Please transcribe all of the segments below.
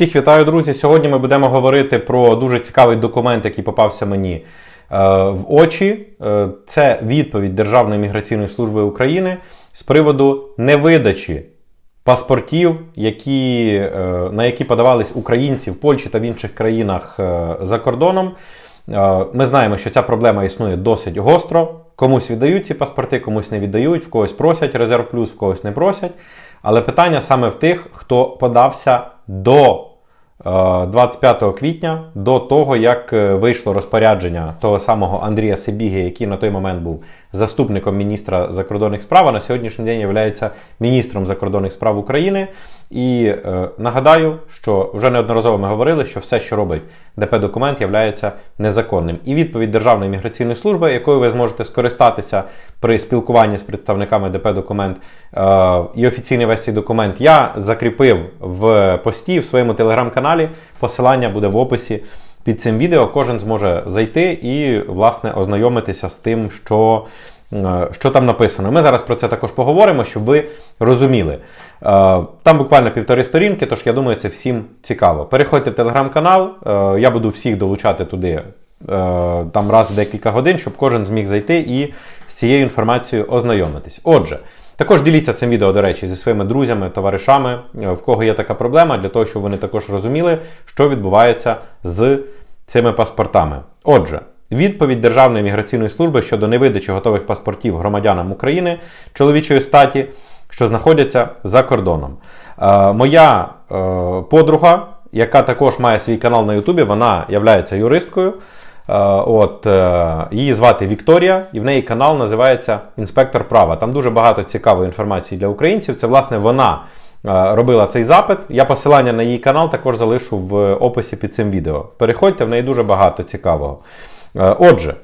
Всіх вітаю, друзі! Сьогодні ми будемо говорити про дуже цікавий документ, який попався мені е, в очі. Е, Це відповідь Державної міграційної служби України з приводу невидачі паспортів, які, е, на які подавались українці в Польщі та в інших країнах за кордоном. Ми знаємо, що ця проблема існує досить гостро. Комусь віддають ці паспорти, комусь не віддають, в когось просять резерв плюс, в когось не просять. Але питання саме в тих, хто подався до 25 квітня, до того, як е, вийшло розпорядження того самого Андрія Сибіги, який на той момент був заступником міністра закордонних справ, а на сьогоднішній день є міністром закордонних справ України. І е, нагадаю, що вже неодноразово ми говорили, що все, що робить ДП-документ, є незаконним. І відповідь Державної міграційної служби, якою ви зможете скористатися при спілкуванні з представниками ДП-документ е, і офіційний весь цей документ, я закріпив в пості в своєму телеграм-каналі. Посилання буде в описі під цим відео. Кожен зможе зайти і, власне, ознайомитися з тим, що. Е, Що там написано? Ми зараз про це також поговоримо, щоб ви розуміли. Е, Там буквально півтори сторінки, тож я думаю, це всім цікаво. Переходьте в телеграм-канал, е, я буду всіх долучати туди там раз в декілька годин, щоб кожен зміг зайти і з цією інформацією ознайомитись. Отже, також діліться цим відео, до речі, зі своїми друзями, товаришами, в кого є така проблема, для того, щоб вони також розуміли, що відбувається з цими паспортами. Отже, відповідь Державної міграційної служби щодо невидачі готових паспортів громадянам України чоловічої статі, що знаходяться за кордоном. Е, моя е, подруга, яка також має свій канал на Ютубі, вона є юристкою. Е, От, е, її звати Вікторія, і в неї канал називається Інспектор права. Там дуже багато цікавої інформації для українців. Це, власне, вона е, робила цей запит. Я посилання на її канал також залишу в описі під цим відео. Переходьте, в неї дуже багато цікавого. Е, Отже,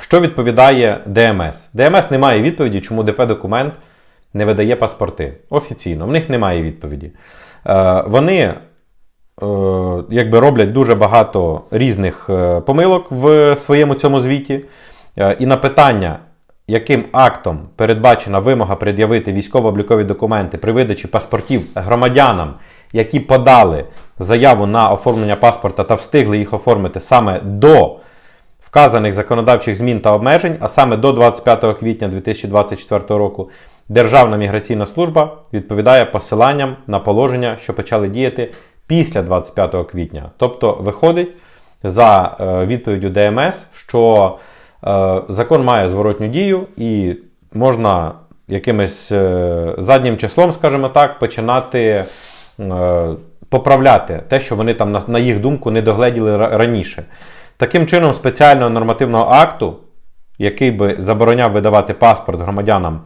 що відповідає ДМС? ДМС не має відповіді, чому ДП-документ не видає паспорти. Офіційно, в них немає відповіді. Е, Вони е, якби роблять дуже багато різних помилок в своєму цьому звіті. І на питання, яким актом передбачена вимога пред'явити військово-облікові документи при видачі паспортів громадянам, які подали заяву на оформлення паспорта та встигли їх оформити саме до вказаних законодавчих змін та обмежень, а саме до 25 квітня 2024 року, Державна міграційна служба відповідає посиланням на положення, що почали діяти після 25 квітня. Тобто виходить за е, відповіддю ДМС, що е, закон має зворотню дію і можна якимось е, заднім числом, скажімо так, починати поправляти те, що вони там, на, на їх думку, не догледіли раніше. Таким чином, спеціального нормативного акту, який би забороняв видавати паспорт громадянам,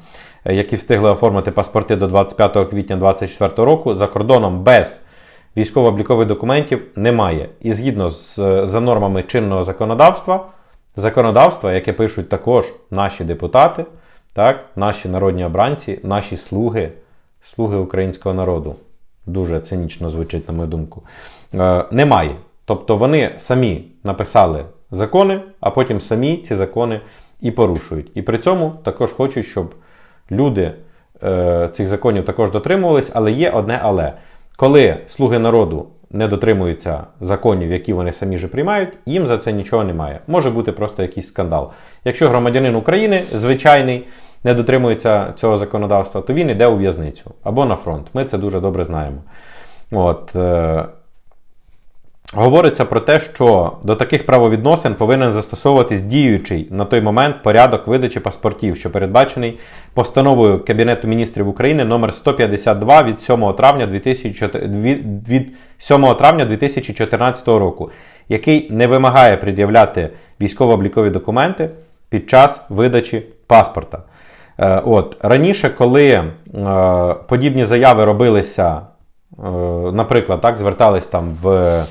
е, які встигли оформити паспорти до 25 квітня 2024 року, за кордоном без військово-облікових документів немає. І згідно з за нормами чинного законодавства, законодавства, яке пишуть також наші депутати, так, наші народні обранці, наші слуги, слуги українського народу. Дуже цинічно звучить, на мою думку. Е, немає. Тобто вони самі написали закони, а потім самі ці закони і порушують. І при цьому також хочуть, щоб люди е, цих законів також дотримувались, але є одне але. Коли слуги народу не дотримуються законів, які вони самі же приймають, їм за це нічого немає. Може бути просто якийсь скандал. Якщо громадянин України звичайний не дотримується цього законодавства, то він йде у в'язницю або на фронт. Ми це дуже добре знаємо. От, е, Говориться про те, що до таких правовідносин повинен застосовуватись діючий на той момент порядок видачі паспортів, що передбачений постановою Кабінету міністрів України номер 152 від 7 травня 2004 від- від 7 травня 2014 року, який не вимагає пред'являти військово-облікові документи під час видачі паспорта. Е, От раніше, коли е, подібні заяви робилися, е, наприклад, так звертались там в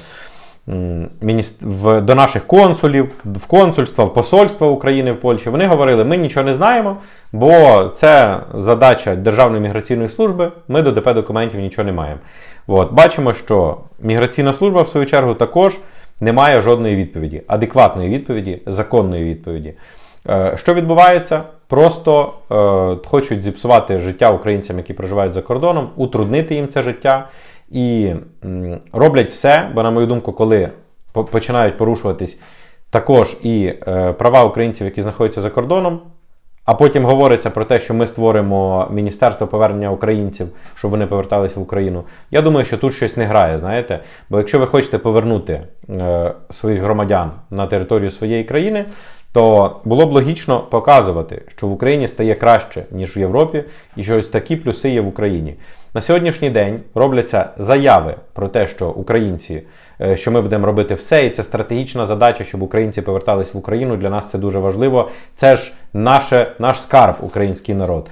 в, до наших консулів, в консульства, в посольства України в Польщі, вони говорили, ми нічого не знаємо, бо це задача Державної міграційної служби, ми до ДП документів нічого не маємо. От, бачимо, що міграційна служба, в свою чергу, також не має жодної відповіді, адекватної відповіді, законної відповіді. Е, Що відбувається? Просто е, хочуть зіпсувати життя українцям, які проживають за кордоном, утруднити їм це життя і м, роблять все, бо, на мою думку, коли починають порушуватись також і е, права українців, які знаходяться за кордоном, а потім говориться про те, що ми створимо Міністерство повернення українців, щоб вони поверталися в Україну. Я думаю, що тут щось не грає, знаєте. Бо якщо ви хочете повернути е, своїх громадян на територію своєї країни, то було б логічно показувати, що в Україні стає краще, ніж в Європі, і що ось такі плюси є в Україні. На сьогоднішній день робляться заяви про те, що українці, е, що ми будемо робити все, і це стратегічна задача, щоб українці повертались в Україну. Для нас це дуже важливо. Це ж наше, наш скарб, український народ.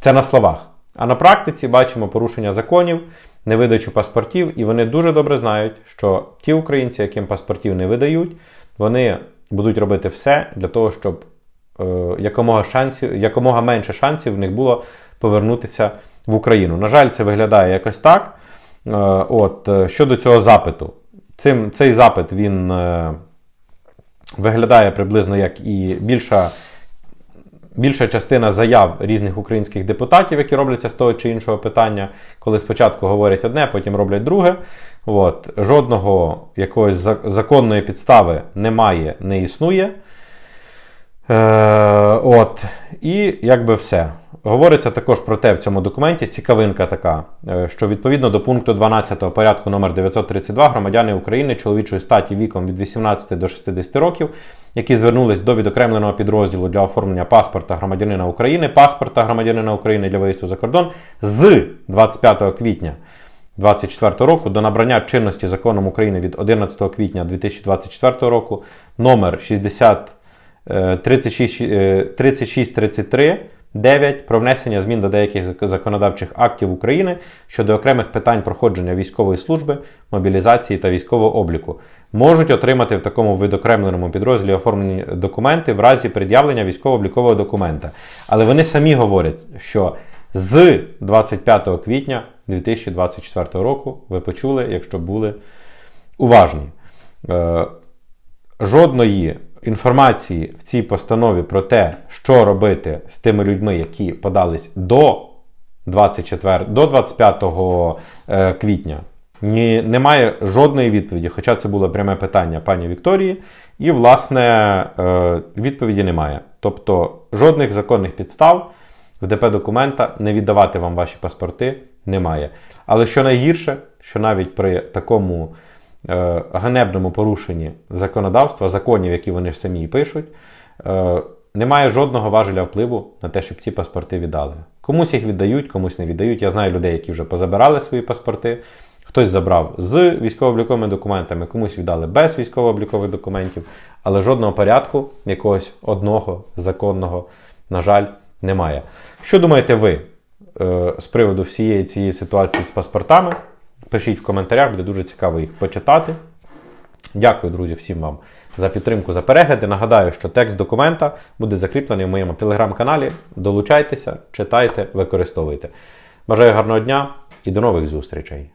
Це на словах. А на практиці бачимо порушення законів, невидачу паспортів, і вони дуже добре знають, що ті українці, яким паспортів не видають, вони будуть робити все для того, щоб е, якомога шансів, якомога менше шансів в них було повернутися в Україну. На жаль, це виглядає якось так. Е, от, е, щодо цього запиту, цим, цей запит він е, виглядає приблизно як і більша, більша частина заяв різних українських депутатів, які робляться з того чи іншого питання, коли спочатку говорять одне, потім роблять друге. От, жодного якоїсь законної підстави немає, не існує. Е, от, і якби все. Говориться також про те в цьому документі, цікавинка така, е, що відповідно до пункту 12 порядку номер 932 громадяни України чоловічої статі віком від 18 до 60 років, які звернулись до відокремленого підрозділу для оформлення паспорта громадянина України, паспорта громадянина України для виїзду за кордон з 25 квітня 2024 року до набрання чинності законом України від 11 квітня 2024 року номер 60 е, 36 е, 3633 9 про внесення змін до деяких законодавчих актів України щодо окремих питань проходження військової служби, мобілізації та військового обліку. Можуть отримати в такому відокремленому підрозділі оформлені документи в разі пред'явлення військово-облікового документа. Але вони самі говорять, що з 25 квітня 2024 року ви почули, якщо були уважні. Е, жодної інформації в цій постанові про те, що робити з тими людьми, які подались до 24, до 25 е, квітня. Ні, немає жодної відповіді, хоча це було пряме питання пані Вікторії, і, власне, е, відповіді немає. Тобто жодних законних підстав в ДП документа не віддавати вам ваші паспорти немає. Але що найгірше, що навіть при такому е, ганебному порушенні законодавства, законів, які вони самі пишуть, е, немає жодного важеля впливу на те, щоб ці паспорти віддали. Комусь їх віддають, комусь не віддають. Я знаю людей, які вже позабирали свої паспорти. Хтось забрав з військово-обліковими документами, комусь віддали без військово-облікових документів, але жодного порядку, якогось одного законного, на жаль, немає. Що думаєте ви е, з приводу всієї цієї ситуації з паспортами? Пишіть в коментарях, буде дуже цікаво їх почитати. Дякую, друзі, всім вам за підтримку, за перегляди. Нагадаю, що текст документа буде закріплений в моєму телеграм-каналі. Долучайтеся, читайте, використовуйте. Бажаю гарного дня і до нових зустрічей!